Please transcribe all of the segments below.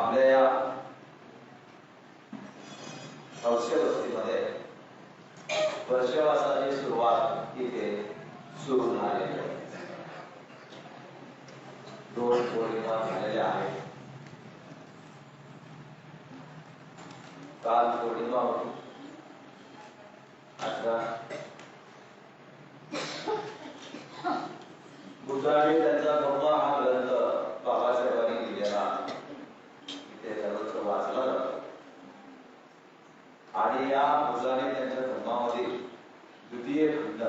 आपल्या या औषध वस्तीमध्ये वर्षवासाची सुरुवात इथे सुरू झालेली आहे. दोन पौर्णिमा झालेल्या आहेत काल पौर्णिमा होती अठरा. बुद्धाने त्यांचा आणि या मुलाने त्यांच्या धर्मामध्ये द्वितीय खंड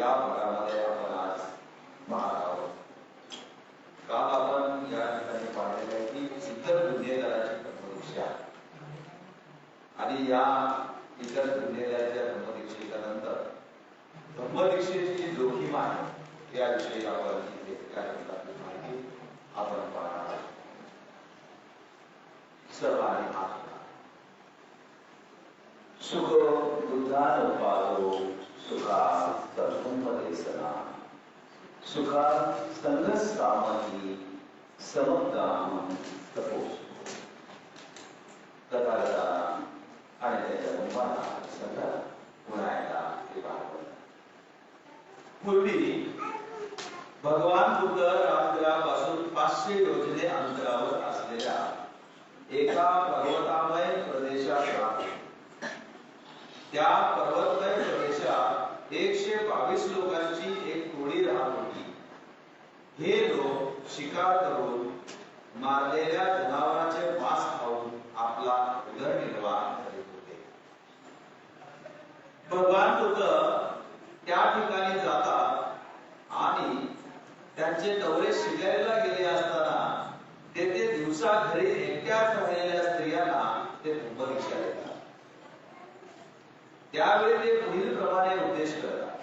या भागामध्ये आपण आज पाहत आहोत काल आपण या ठिकाणी पाहिलेलं आहे की इतर गुन्हेगाराची धर्मदीक्षा आणि या इतर गुन्हेगाराच्या धर्मदीक्षेच्यानंतर धर्मदीक्षेची जोखीम आहे याविषयी आपण इथे त्या आपली माहिती आपण पाहणार आहोत. सर्व आणि सुख बुद्धान पालो सुखा तत्वपदेशना सुखा संगस्तामही समदाम तपोस तथागता आणि त्याच्या कुंभाला सगळं पुन्हा एकदा ते पाहतो पूर्वी भगवान बुद्ध रामगडापासून पाचशे योजने अंतरावर असलेल्या एका पर्वतामय प्रदेश त्या पर्वतमय प्रदेशात एकशे बावीस लोकांची एक टोळी राहत होती. हे लोक शिकार करून मारलेल्या जनावरांचे मांस खाऊन आपला उदरनिर्वाह करीत होते. भगवान बुद्ध त्या ठिकाणी जातात आणि त्यांचे दौरे शिकायला गेले असताना ते दिवसा घरी त्यावेळी ते पुढील प्रमाणे उद्देश करतात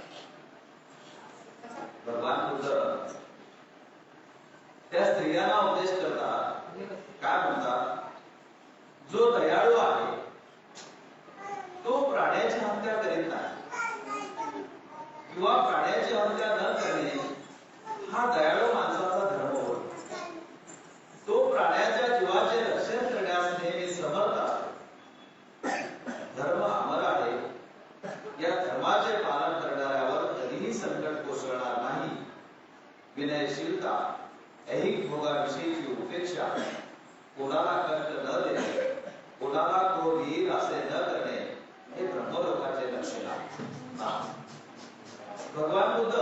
भगवान बुद्ध त्या स्त्रियांना उपदेश करतात काय म्हणतात जो दयाळू आहे तो प्राण्याची हत्या करीत नाही किंवा प्राण्याची हत्या न करणे हा दयाळू माणसाचा विषयीची उपेक्षा कोणाला कष्ट न देणे कोणाला क्रोध येईल असे न करणे हे ब्रह्मलोकाचे लक्षण आहे. भगवान बुद्ध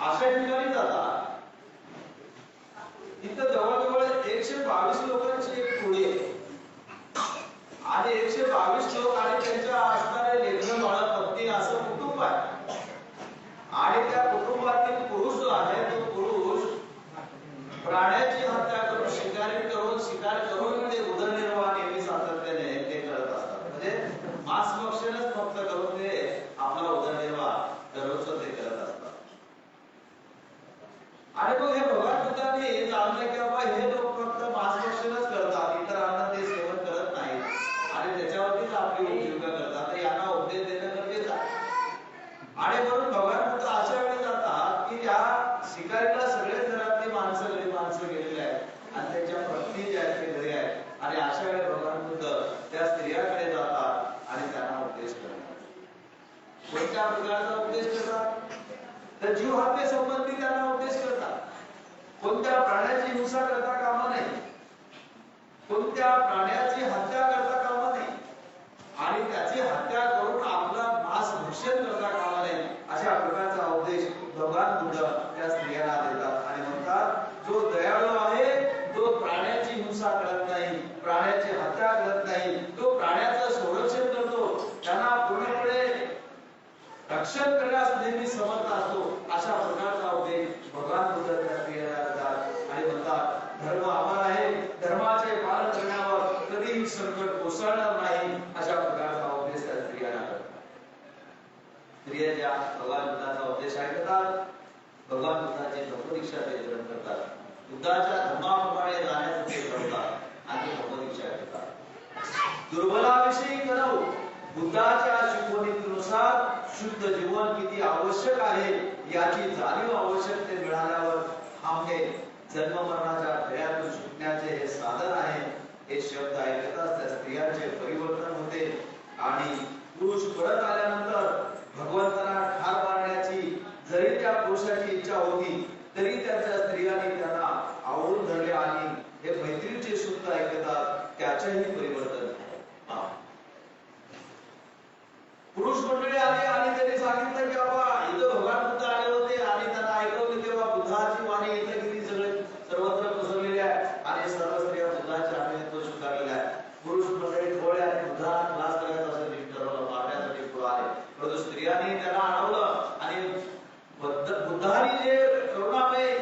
अशा ठिकाणी जातात. तिथं जवळजवळ एकशे बावीस लोकांची एक पुढे आणि एकशे बावीस लोक आणि त्यांच्या असणारे लेखन बाळ पत्नी असं कुटुंब आहे आणि त्या कुटुंबातील पुरुष जो आहे तो पुरुष प्राण्याची हत्या करून शिकारी करून शिकार करून ते उदरनिर्वाह नेहमी सातत्याने ते करत असतात म्हणजे मांस भक्षणच फक्त करून ते आपला उदरनिर्वाह दररोजचं ते करत असतात आणि मग हे भगवान बुद्धांनी जाणलं की बाबा हे लोक फक्त मांस भक्षणच करतात इतरांना ते सेवन करत नाहीत. आणि त्याच्यावरतीच आपली उपजीविका करतात. तर यांना उपदेश देणं गरजेचं आहे. आणि म्हणून भगवान बुद्ध अशा वेळी जातात की त्या शिकारीला सगळेच घरातली माणसं घरी माणसं गेलेली आहेत. आणि त्यांच्या पत्नी ज्या आहेत ते घरी आहेत. आणि अशा वेळी भगवान बुद्ध त्या स्त्रियाकडे जातात आणि त्यांना उपदेश करतात. कोणत्या प्रकारचा उपदेश करतात? तर जीव हत्ये संबंधी त्यांना उपदेश करतात. कोणत्या प्राण्याची हिंसा करता कामा नाही कोणत्या प्राण्याची हत्या करता कामा नाही आणि त्याची हत्या करून आपला मास भक्षण करता कामा नये अशा प्रकारचा उपदेश भगवान बुद्ध त्या स्त्रियांना देतात. आणि म्हणतात जो दयाळू आहे तो प्राण्याची हिंसा करत नाही प्राण्याची हत्या करत नाही तो प्राण्याचं संरक्षण करतो. त्यांना पूर्णपणे रक्षण करण्यास नेहमी समर्थ असतो अशा प्रकारचा उपदेश भगवान बुद्ध त्या स्त्रियांना देतात आणि म्हणतात धर्म अमर आहे धर्माचे पालन करण्यावर कधीही संकट कोसळणार नाही अशा प्रकारचा उपदेश त्या स्त्रियांना करतात स्त्रिया ज्या भगवान बुद्धाचा उपदेश ऐकतात भगवान बुद्धाची भगवदीक्षा ते ग्रहण करतात. बुद्धाच्या धर्माप्रमाणे राहण्याचं ते करतात आणि भगवदीक्षा ऐकतात दुर्बलाविषयी कळव बुद्धाच्या शिकवणीनुसार शुद्ध जीवन किती आवश्यक आहे याची जाणीव आवश्यक ते मिळाल्यावर हा जन्ममरणाच्या भयातून सुटण्याचे हे साधन आहे हे शब्द ऐकताच त्या स्त्रियांचे परिवर्तन होते आणि पुरुष परत आल्यानंतर भगवंताला ठार मारण्याची जरी त्या पुरुषाची इच्छा होती तरी त्याच्या स्त्रियांनी त्यांना आवडून धरले आणि हे मैत्रीचे शब्द ऐकतात त्याचेही परिवर्तन झाले. पहा. पुरुष मंडळी आली आणि त्यांनी सांगितलं की बाबा इथं भगवान बुद्ध आले होते आणि त्यांना ऐकवलं तेव्हा बुद्धाची वाणी इथं किती सगळे सर्वत्र पसरलेली आहे आणि सर्व स्त्रिया बुद्धाच्या आज्ञेने तो स्वीकारलेला आहे पुरुष मंडळी थोडे आणि बुद्धाला क्लास करायचा असं नीट ठरवलं मारण्यासाठी पुढे आले परंतु स्त्रियांनी त्यांना अडवलं आणि बुद्ध- बुद्धानी जे करुणामय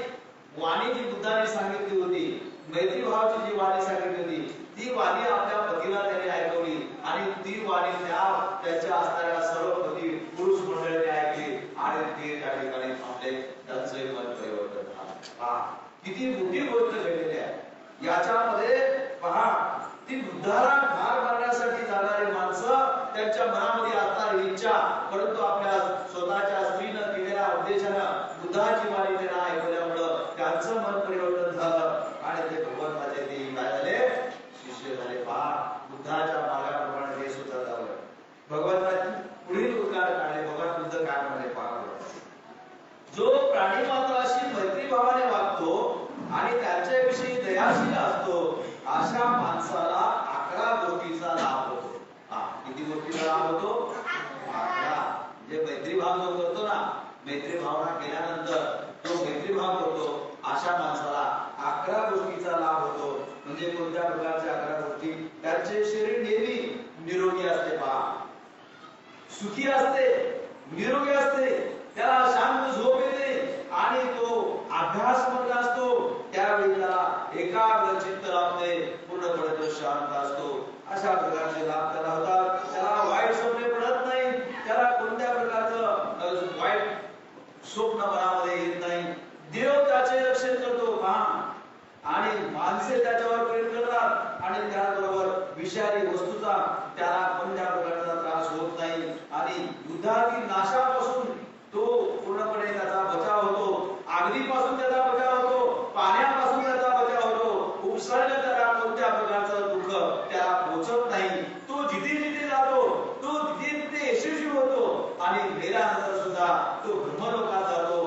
वाणी जी बुद्धाने सांगितली होती मैत्री भावाची जी वाणी सांगितली होती ती वाणी आपल्या पतीला त्याने ऐकवली आणि ती वाणी त्या त्याच्या असणाऱ्या सर्व कधी पुरुष मंडळीने ऐकली आणि ते त्या ठिकाणी थांबले त्यांचे मन परिवर्तन झालं किती मोठी गोष्ट घडलेली आहे. याच्यामध्ये पहा ती बुद्धाला ठार मारण्यासाठी जाणारी माणसं त्यांच्या मनामध्ये असणारी इच्छा परंतु आपल्या स्वतःच्या स्त्रीनं केलेल्या उद्देशानं बुद्धाची वाणी त्यांना ऐकल्यामुळं त्यांचं मन परिवर्तन झालं आणि ते भगवंताचे ते काय झाले शिष्य झाले पहा बुद्धाच्या मार्गाप्रमाणे ते सुद्धा झालं भगवंताची पुढील उद्गार काढले भगवान बुद्ध काय म्हणाले पहा बरं. जो प्राणी मात्राशी मैत्री भावाने वागतो आणि त्यांच्याविषयी दयाशील असतो अशा माणसाला अकरा गोष्टीचा लाभ होतो हा किती गोष्टीचा होतो? जे म्हणजे मैत्री भाव जो करतो ना मैत्री भावना केल्यानंतर तो मैत्री भाव करतो अशा माणसाला अकरा गोष्टीचा लाभ होतो. म्हणजे कोणत्या प्रकारच्या अकरा गोष्टी? त्यांचे शरीर नेहमी निरोगी असते पहा. सुखी असते निरोगी असते. त्याला शांत झोप येते आणि तो अभ्यास मग्न असतो. त्यावेळी त्याला एकाग्र चित्त लाभते. पूर्णपणे तो शांत असतो. अशा प्रकारचे लाभ त्याला होतात त्याला वाईट स्वप्ने पडत नाही त्याला कोणत्या प्रकारचं अ, वाईट स्वप्न मनामध्ये येत नाही. देव त्याचे रक्षण करतो. पहा आणि माणसे त्याच्यावर प्रेम करतात आणि त्याचबरोबर विषारी वस्तूचा त्याला कोणत्या प्रकारचा त्रास होत नाही. आणि युद्धातील नाशापासून तो पूर्णपणे त्याचा बचाव होतो आगीपासून त्याचा बचाव होतो पाण्यापासून त्याचा बचाव होतो उपसर्ग त्याला कोणत्या प्रकारचं दुःख त्याला पोचत नाही तो जिथे जिथे जातो तो तिथे तिथे यशस्वी होतो आणि मेल्यानंतर सुद्धा तो ब्रह्मलोकात जातो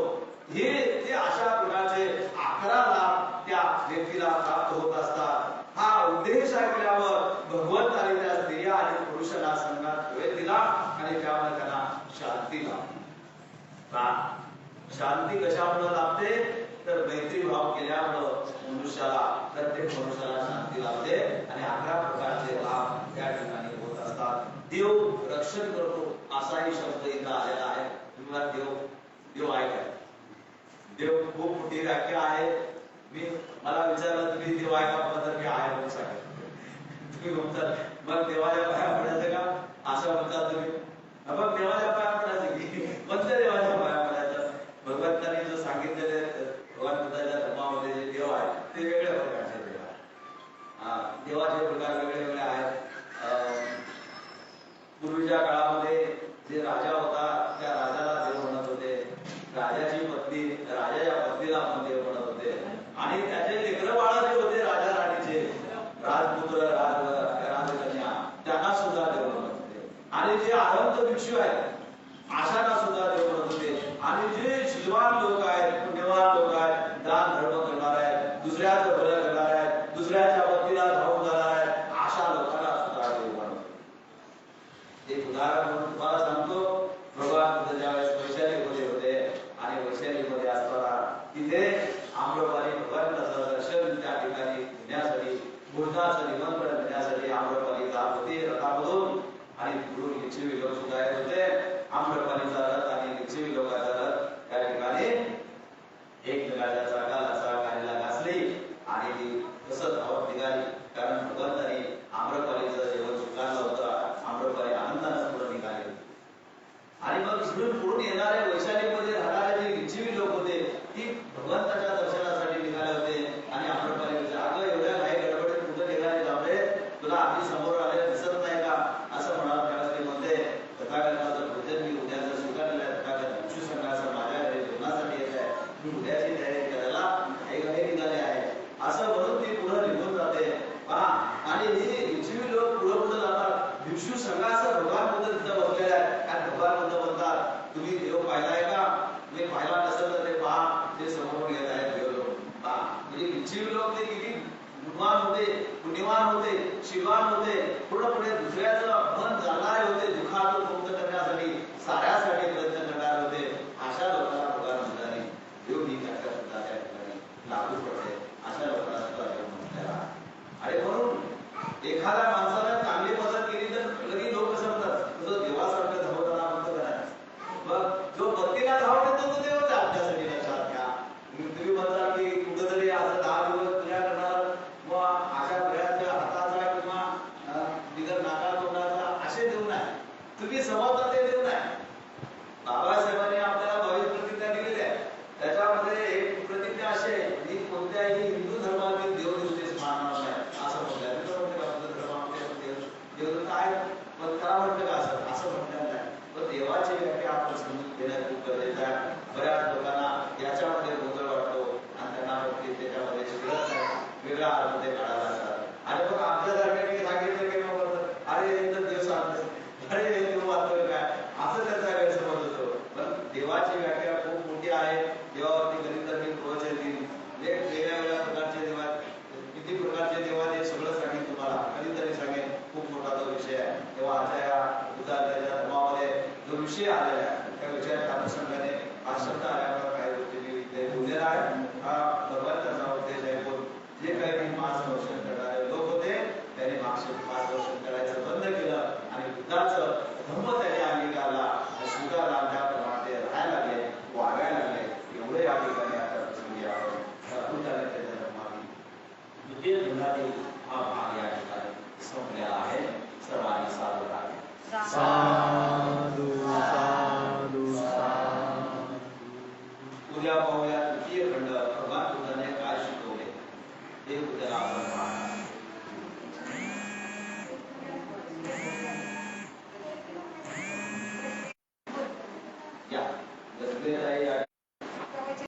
हे ते अशा प्रकारचे अकरा लाभ त्या व्यक्तीला प्राप्त होत असतात हा उद्देश ऐकल्यावर भगवंताने त्या स्त्रिया आणि पुरुषांना संघात प्रवेश दिला आणि त्यामुळे त्यांना शांती लाभली का शांती कशामुळे लाभते? तर मैत्री भाव केल्यामुळं मनुष्याला प्रत्येक मनुष्याला शांती लाभते आणि अकरा प्रकारचे लाभ त्या ठिकाणी होत असतात. देव रक्षण करतो असाही शब्द इथं आलेला आहे. तुम्हाला देव देव ऐकाय देव खूप मोठी व्याख्या आहे. मी मला विचारलं तुम्ही देव ऐका तर मी आहे म्हणून तुम्ही म्हणतात मग देवाच्या पाया पडायचं का? असं म्हणतात तुम्ही. मग देवाच्या पाया वेगळे वेगळे आहेत. पूर्वीच्या काळामध्ये जे राजा होता त्या राजाला देव म्हणत होते. राजाची पत्नी राजाच्या पत्नीला आपण देव म्हणत होते. आणि त्याचे लेकर बाळ जे होते राजा राणीचे. राजपुत्र राज राजकन्या त्यांना सुद्धा देव म्हणत होते. आणि जे आनंद भिक्षू आहेत आशांना सुद्धा देव म्हणत होते. आणि जे शिलवान लोक आहेत पुण्यवान लोक आहेत दान धर्म करणार आहेत दुसऱ्याचं भलं करणार आहेत दुसऱ्याच्या पत्नीला धावून जाणार आहेत अशा लोकांना सुद्धा देव म्हणत होते एक उदाहरण म्हणून तुम्हाला सांगतो भगवान बुद्ध ज्यावेळेस वैशालीमध्ये होते आणि वैशालीमध्ये असताना तिथे आम्रपाली भगवंताचं दर्शन त्या ठिकाणी घेण्यासाठी भोजनाचं निमंत्रण देण्यासाठी आम्रपाली जात होती रथामधून आणि पुढून लिच्छवी लोक सुद्धा येत होते आम्रपालीचा